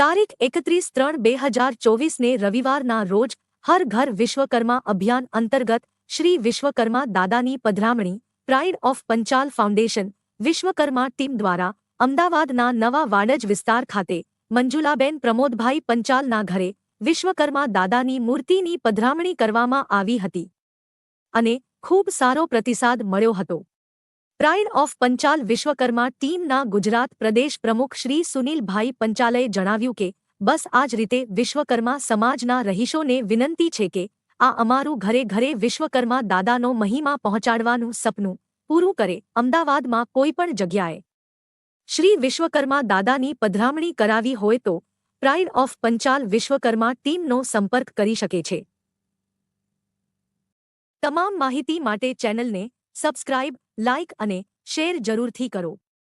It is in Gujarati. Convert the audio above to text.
તારીખ એકત્રીસ ત્રણ બે હજાર ચોવીસને રવિવારના રોજ હર ઘર વિશ્વકર્મા અભિયાન અંતર્ગત શ્રી વિશ્વકર્મા દાદાની પધરામણી, pride of Panchal foundation, Vishwakarma team દ્વારા અમદાવાદના નવા વાડજ વિસ્તાર ખાતે મંજુલાબેન પ્રમોદભાઈ પંચાલના ઘરે વિશ્વકર્મા દાદાની મૂર્તિની પધરામણી કરવામાં આવી હતી. અને ખૂબ સારો પ્રતિસાદ મળ્યો હતો. પ્રાઇડ ઓફ પંચાલ વિશ્વકર્મા ટીમના ગુજરાત પ્રદેશ પ્રમુખ શ્રી સુનિલભાઈ પંચાલએ જણાવ્યું કે, બસ આ જ રીતે વિશ્વકર્મા સમાજના રહીશોને વિનંતી છે કે, આ અમારું ઘરે ઘરે વિશ્વકર્મા દાદાનો મહિમા પહોંચાડવાનું સપનું પૂરું કરે, અમદાવાદમાં કોઈ પણ જગ્યાએ. શ્રી વિશ્વકર્મા દાદાની પધરામણી કરાવી હોય તો પ્રાઇડ ઓફ પંચાલ વિશ્વકર્મા ટીમનો સંપર્ક કરી શકે છે. તમામ માહિતી માટે ચેનલને સબસ્ક્રાઇબ લાઇક અને શેર જરૂરથી કરો.